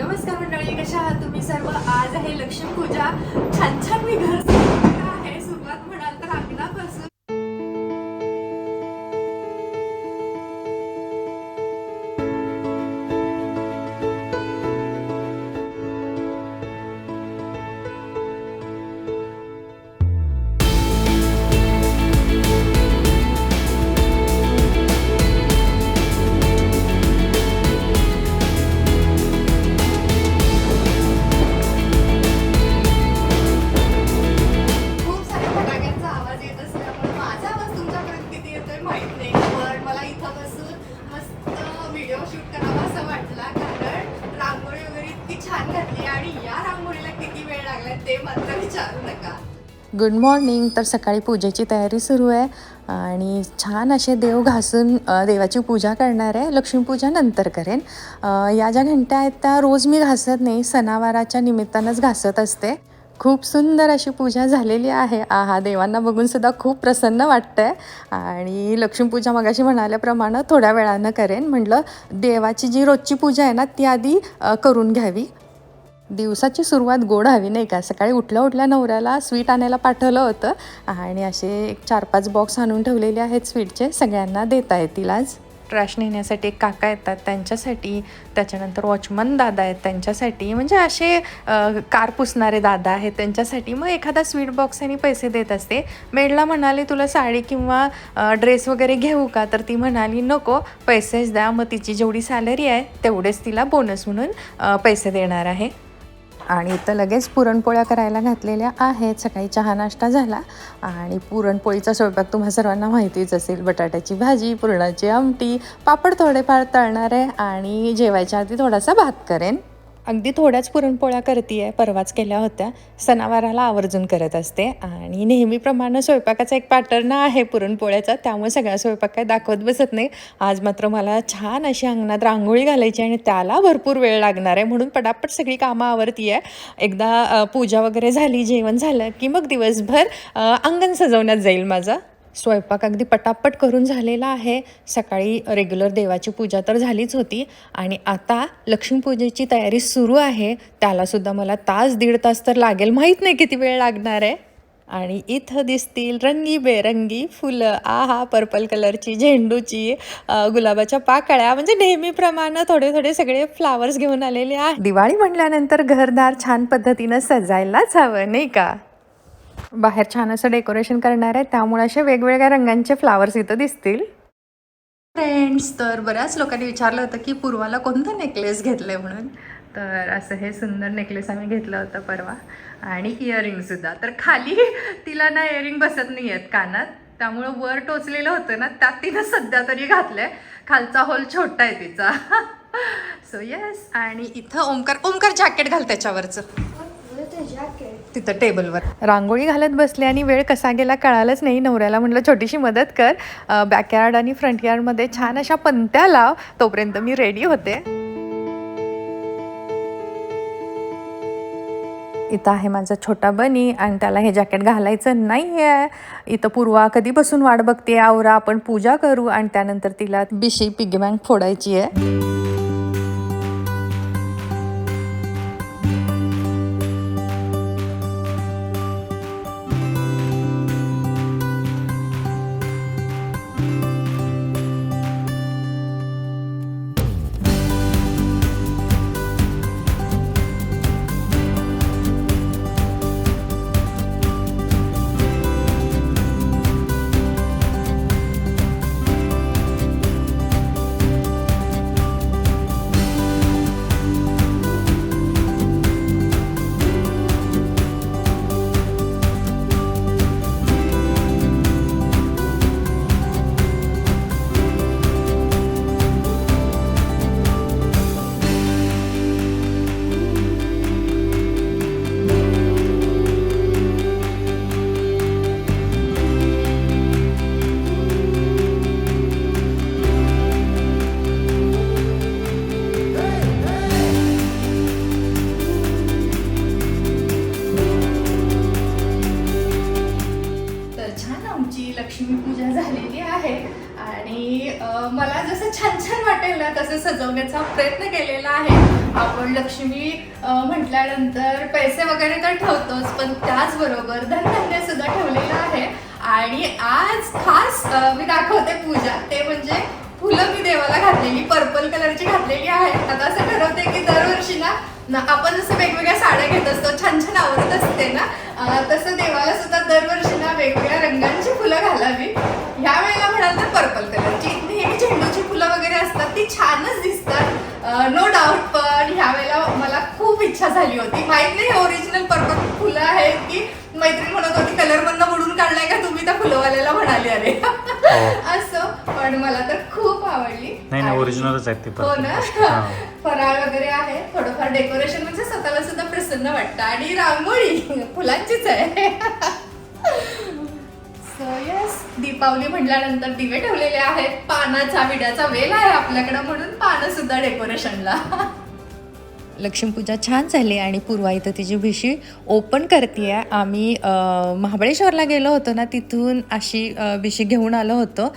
नमस्कार मंडळी कशा आहात तुम्ही सर्व? आज आहे लक्ष्मी पूजा छान छान मी घर आहे. सुरुवात म्हणाल तर ते मात्र विचारू नका. गुड मॉर्निंग तर सकाळी पूजेची तयारी सुरू आहे आणि छान असे देव घासून देवाची पूजा करणार आहे. लक्ष्मीपूजा नंतर करेन. या ज्या घंट्या आहेत त्या रोज मी घासत नाही सणावाराच्या निमित्तानंच घासत असते. खूप सुंदर अशी पूजा झालेली आहे. आहा देवांना बघून सुद्धा खूप प्रसन्न वाटतंय. आणि लक्ष्मीपूजा मगाशी म्हणाल्याप्रमाणे थोड्या वेळानं करेन. म्हटलं देवाची जी रोजची पूजा आहे ना ती आधी करून घ्यावी. दिवसाची सुरुवात गोड हवी नाही का? सकाळी उठल्या उठल्या नवऱ्याला स्वीट आणायला पाठवलं होतं. आणि असे एक चार पाच बॉक्स आणून ठेवलेले आहेत स्वीटचे. सगळ्यांना देता येतील आज. ट्रॅश नेण्यासाठी एक काका येतात त्यांच्यासाठी. त्याच्यानंतर वॉचमन दादा आहेत त्यांच्यासाठी. म्हणजे असे कार पुसणारे दादा आहेत त्यांच्यासाठी. मग एखादा स्वीट बॉक्स आणि पैसे देत असते. मेडला म्हणाले तुला साडी किंवा ड्रेस वगैरे घेऊ का? तर ती म्हणाली नको पैसेच द्या. मग तिची जेवढी सॅलरी आहे तेवढेच तिला बोनस म्हणून पैसे देणार आहे. आणि इथं लगेच पुरणपोळ्या करायला घातलेल्या आहेत. सकाळी चहा नाश्ता झाला आणि पुरणपोळीचा स्वयंपाक तुम्हा सर्वांना माहितीच असेल. बटाट्याची भाजी पुरणाची आमटी पापड थोडेफार तळणार आहे आणि जेवायच्या आधी थोडासा भात करेन. अगदी थोड्याच पुरणपोळ्या करते आहे परवाच केल्या होत्या. सणावाराला आवर्जून करत असते. आणि नेहमीप्रमाणे स्वयंपाकाचा एक पॅटर्न आहे पुरणपोळ्याचा. त्यामुळे सगळा स्वयंपाक काय दाखवत बसत नाही. आज मात्र मला छान अशी अंगणात रांगोळी घालायची आणि त्याला भरपूर वेळ लागणार आहे. म्हणून पटापट सगळी कामं आवरती आहे एकदा पूजा वगैरे झाली जेवण झालं की मग दिवसभर अंगण सजवण्यात जाईल माझं. स्वयंपाक अगदी पटापट करून झालेला आहे. सकाळी रेग्युलर देवाची पूजा तर झालीच होती. आणि आता लक्ष्मीपूजेची तयारी सुरू आहे. त्यालासुद्धा मला तास दीड तास तर लागेल. माहीत नाही किती वेळ लागणार आहे. आणि इथं दिसतील रंगी बेरंगी फुलं. आहा पर्पल कलरची झेंडूची गुलाबाच्या पाकळ्या. म्हणजे नेहमीप्रमाणे थोडे थोडे सगळे फ्लावर्स घेऊन आलेले आहे दिवाळी म्हटल्यानंतर घरदार छान पद्धतीनं सजायलाच हवं नाही का? बाहेर छान असं डेकोरेशन करणार आहे. त्यामुळे असे वेगवेगळ्या रंगांचे फ्लावर्स इथं दिसतील. फ्रेंड्स तर बऱ्याच लोकांनी विचारलं होतं की पूर्वाला कोणतं नेकलेस घेतलं आहे म्हणून. तर असं हे सुंदर नेकलेस आम्ही घेतलं होतं परवा. आणि इयरिंगसुद्धा तर खाली तिला ना इयरिंग बसत नाही आहेत कानात. त्यामुळं वर टोचलेलं होतं ना त्यात तिनं सध्या तरी घातलं आहे खालचा होल छोटा आहे तिचा. सो येस आणि इथं ओमकार ओमकार जॅकेट घाल त्याच्यावरचं. तिथं टेबलवर. रांगोळी घालत बसले आणि वेळ कसा गेला कळालंच नाही. नवऱ्याला म्हटलं छोटीशी मदत कर. बॅकयार्ड आणि फ्रंट यार्डमध्ये छान अशा पंत्या लाव. तोपर्यंत मी रेडी होते. इथं आहे माझा छोटा बनी आणि त्याला हे जॅकेट घालायचं नाही आहे इथं पूर्वा कधीपासून वाट बघते आवरा आपण पूजा करू आणि त्यानंतर तिला बिशी पिगी बँक फोडायची आहे लक्ष्मीपूजन झालेली आहे. आणि मला जसं छान छान वाटेल ना तसं सजवण्याचा प्रयत्न केलेला आहे. आपण लक्ष्मी म्हटल्यानंतर पैसे वगैरे तर ठेवतोच पण त्याचबरोबर धनधान्य सुद्धा ठेवलेलं आहे. आणि आज खास मी दाखवते पूजा. ते म्हणजे फुलं मी देवाला घातलेली पर्पल कलरची घातलेली आहे. आता असं ठरवते की दरवर्षी ना आपण जसं वेगवेगळ्या साड्या घेत असतो छान छान आवडत असते ना तसं देवा नो डाऊट पण ह्या वेळेला मला खूप इच्छा झाली होती. माहीत नाही ओरिजिनल पर्पल फुलं आहेत की मैत्रीण म्हणत होती कलर मधनं बुडून काढलाय का तुम्ही? त्या फुलवाल्याला म्हणाले अरे. असं पण मला तर खूप आवडली. हो. नाही ओरिजिनलच आहेत ते हो. ना? हा. फराळ वगैरे आहे. थोडंफार डेकोरेशन म्हणजे स्वतःला सुद्धा प्रसन्न वाटतं. आणि रांगोळी फुलांचीच आहे. यस दीपावली म्हटल्यानंतर दिवे ठेवलेले आहेत. पानाचा विड्याचा वेल आहे आपल्याकडं म्हणून पानं सुद्धा डेकोरेशनला लक्ष्मीपूजा छान झाली आणि पूर्वा इथं तिची भिशी ओपन करते आम्ही महाबळेश्वरला गेलो होतो ना तिथून अशी भिशी घेऊन आलो होतो.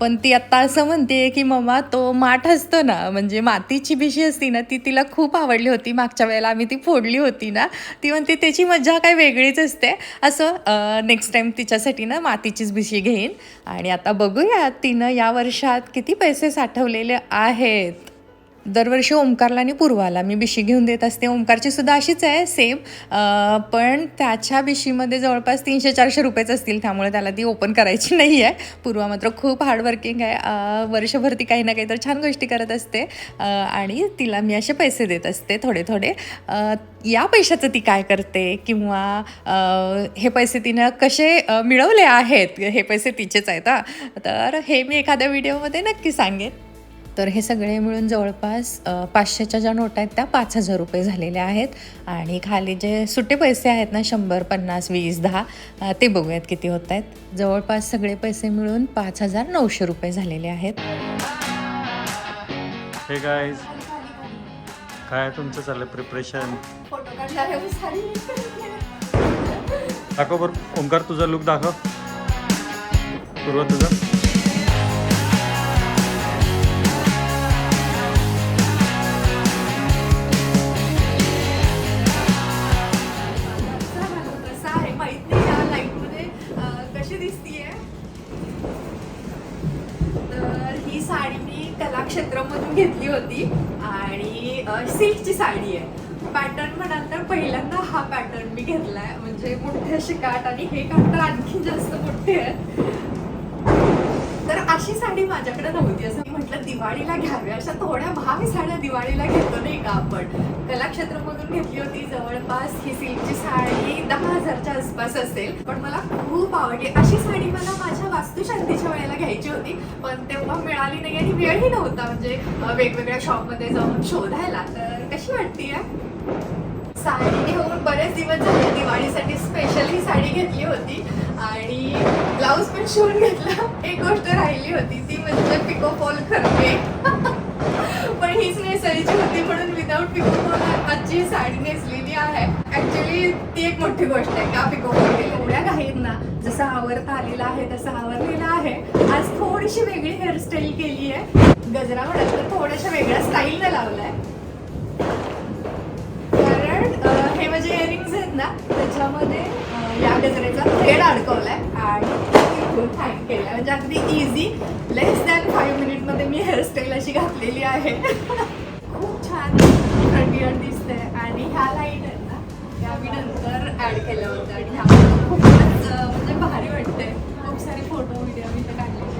पण ती आत्ता असं म्हणते की मम्मा तो माठ असतो ना म्हणजे मातीची भिशी असती ना ती तिला खूप आवडली होती. मागच्या वेळेला आम्ही ती फोडली होती ना ती म्हणते त्याची मजा काय वेगळीच असते. असं नेक्स्ट टाईम तिच्यासाठी ना मातीचीच भिशी घेईन. आणि आता बघूया तिनं या वर्षात किती पैसे साठवलेले आहेत. दरवर्षी ओंकारला आणि पूर्वाला. मी बिशी घेऊन देत असते. ओंकारची सुद्धा अशीच आहे सेम पण त्याच्या बिशीमध्ये जवळपास तीनशे चारशे रुपयेच असतील. त्यामुळे त्याला ती ओपन करायची नाही आहे पूर्वा मात्र खूप हार्डवर्किंग आहे. वर्षभर ती काही ना काही तर छान गोष्टी करत असते. आणि तिला मी असे पैसे देत असते थोडे थोडे. या पैशाचं ती काय करते? किंवा हे पैसे तिनं कसे मिळवले आहेत? हे पैसे तिचेच आहेत हा. तर हे मी एखाद्या व्हिडिओमध्ये नक्की सांगेन. तर हे सगळे मिळून जवळपास पाचशेच्या ज्या नोटा आहेत त्या पाच हजार रुपये झालेल्या आहेत. आणि खाली जे सुट्टे पैसे आहेत ना शंभर पन्नास वीस दहा ते बघूयात किती होत आहेत. जवळपास सगळे पैसे मिळून पाच हजार नऊशे रुपये झालेले आहेत. हे गाईज काय तुमचं चाललंय प्रिपरेशन दाखव बरं ओंकार तुझा लुक दाखव. पूर्व तुझा. दिसतीये. तर ही साडी मी कलाक्षेत्रामधून घेतली होती आणि सिल्कची साडी आहे. पॅटर्न म्हणाल तर पहिल्यांदा हा पॅटर्न मी घेतलाय. म्हणजे मोठे असे काट आणि हे काठ तर आणखी जास्त मोठे आहेत. तर अशी साडी माझ्याकडे नव्हती. असं म्हटलं दिवाळीला घ्याव्या. अशा थोड्या भावी साड्या दिवाळीला घेतो नाही का आपण. कलाक्षेत्रामधून घेतली होती जवळपास ही सिल्कची साडी दहा हजारच्या आसपास असेल. पण मला खूप आवडली. अशी साडी मला माझ्या वास्तुशांतीच्या वेळेला घ्यायची होती. पण तेव्हा मिळाली नाही आणि वेळही नव्हता. म्हणजे वेगवेगळ्या शॉपमध्ये जाऊन शोधायला. तर कशी वाटतीये? साडी घेऊन बरेच दिवस झाले. दिवाळीसाठी स्पेशल ही साडी घेतली होती. आणि ब्लाऊज पण शिवून घेतला. एक गोष्ट राहिली होती. ती म्हणजे पिको फॉल करते पण हीच नेसायची होती म्हणून विदाऊट पिको फॉल आजची साडी नेसलेली आहे. ऍक्च्युली ती एक मोठी गोष्ट आहे का? पिको फॉल एवढ्या घाईत ना जसं आवरता आलेला आहे तसं आवरलेलं आहे. आज थोडीशी वेगळी हेअरस्टाईल केली आहे गजरा म्हणत तर थोड्याशा वेगळ्या स्टाईलने लावलाय. हे माझे इयरिंग्स आहेत ना त्याच्यामध्ये या गजऱ्याचा थ्रेड अडकवलाय आणि हँग केलाय. म्हणजे अगदी इझी लेस दॅन फाईव्ह मिनिटमध्ये मी हेअरस्टाईल अशी घातलेली आहे. खूप छान फ्रंट दिसतंय. दिसते आणि ह्या लाइट आहेत ना त्या मी नंतर ॲड केल्या होत्या. आणि ह्या खूपच म्हणजे भारी वाटते खूप सारे फोटो व्हिडिओ मी तर काढले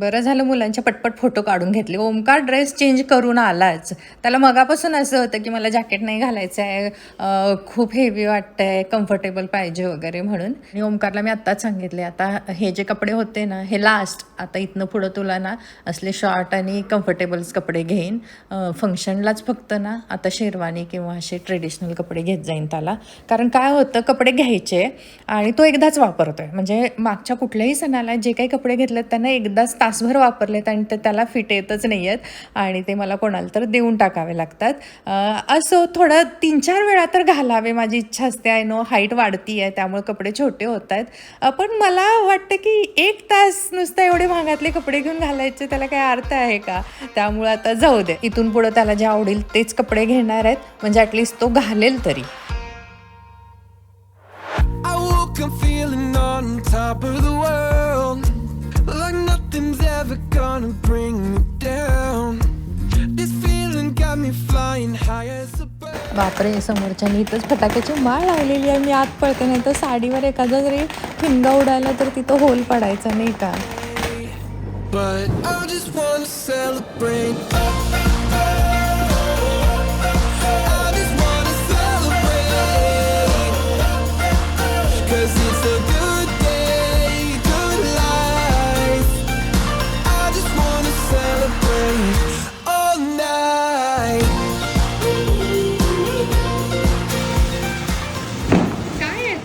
बरं झालं मुलांच्या पटपट फोटो काढून घेतले. ओमकार ड्रेस चेंज करून आलाच. त्याला मगापासून असं होतं की मला जॅकेट नाही घालायचं आहे खूप हेवी वाटतं आहे कम्फर्टेबल पाहिजे वगैरे म्हणून. आणि ओमकारला मी आत्ताच सांगितले आता हे जे कपडे होते ना हे लास्ट आता इथनं पुढं तुला ना असले शॉर्ट आणि कम्फर्टेबल्स कपडे घेईन. फंक्शनलाच फक्त ना आता शेरवानी किंवा असे ट्रेडिशनल कपडे घेत जाईन त्याला. कारण काय होतं कपडे घ्यायचे आणि तो एकदाच वापरतो आहे म्हणजे मागच्या कुठल्याही सणाला जे काही कपडे घेतलेत त्यांना एकदाच तास तासभर वापरलेत आणि ते त्याला फिट येतच नाही आहेत आणि ते मला कोणाला तर देऊन टाकावे लागतात. असं थोडं तीन चार वेळा तर घालावे माझी इच्छा असते. आय नो हाईट वाढती आहे त्यामुळे कपडे छोटे होत आहेत पण मला वाटतं की एक तास नुसतं एवढे महागातले कपडे घेऊन घालायचे त्याला काय अर्थ आहे का? त्यामुळे आता जाऊ दे. इथून पुढं त्याला जे आवडेल तेच कपडे घेणार आहेत. म्हणजे ॲटलिस्ट तो घालेल तरी. I woke up feeling on top of the बापरे समोरच्यानी इथंच फटाक्याची माळ लावलेली आहे. मी आत पडते नाही तर साडीवर एखादा जरी ठिंगा उडायला तर तिथं होल पडायचा नाही का?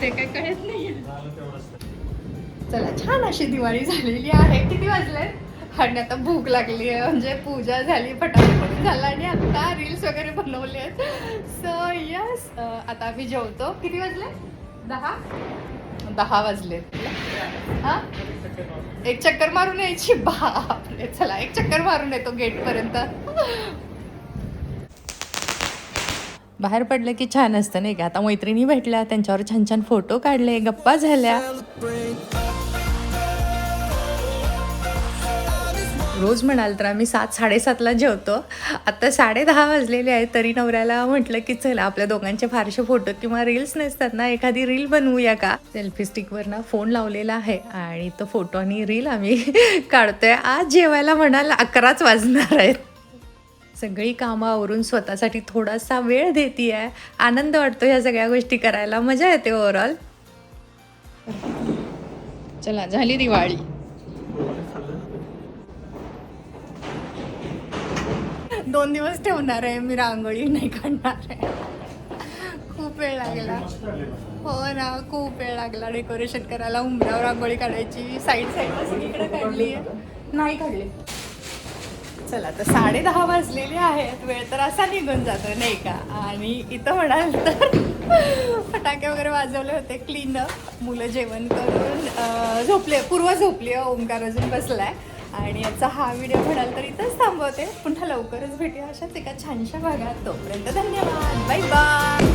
काय येते काय कळत नाही चला छान अशी दिवाळी झालेली आहे. किती वाजले? आणि आता भूक लागली आहे. म्हणजे पूजा झाली पडून झाला आणि आता रील्स वगैरे बनवले आहेत. सो यस आता आम्ही जेवतो. किती वाजले? दहा? दहा वाजले. हा? एक चक्कर मारून यायची. बापरे चला एक चक्कर मारून येतो गेटपर्यंत. बाहेर पडलं की छान असतं नाही का? आता मैत्रिणी भेटल्या त्यांच्यावर छान छान फोटो काढले गप्पा झाल्या. रोज म्हणाल तर आम्ही सात साडेसातला जेवतो. आता साडे दहा वाजलेले आहेत तरी नवऱ्याला म्हटलं की चला आपल्या दोघांचे फारसे फोटो किंवा रील्स नसतात ना एखादी रील बनवूया का? सेल्फी स्टिकवर ना फोन लावलेला आहे आणि तो फोटो आणि रील आम्ही काढतोय. आज जेवायला म्हणाल अकराच वाजणार आहेत. सगळी कामं आवरून स्वतःसाठी थोडासा वेळ देते आहे आनंद वाटतो ह्या सगळ्या गोष्टी करायला. मजा येते ओव्हरऑल चला झाली दिवाळी. दोन दिवस ठेवणार आहे मी रांगोळी नाही काढणार आहे. खूप वेळ लागला. हो ना खूप वेळ लागला डेकोरेशन करायला. उंबऱ्यावर रांगोळी काढायची साईड साईड सगळीकडे काढली आहे नाही काढली. चला तर साडे दहा वाजलेले आहेत. वेळ तर असा निघून जातो नाही का? आणि इथं म्हणाल तर फटाके वगैरे वाजवले होते क्लीन मुलं जेवण करून झोपले पूर्व झोपली आहे, ओंकार अजून बसलाय. आणि याचा हा व्हिडिओ म्हणाल तर इथंच थांबवते. पुन्हा लवकरच भेटूया अशाच एका छानशा भागात. तोपर्यंत धन्यवाद. Bye bye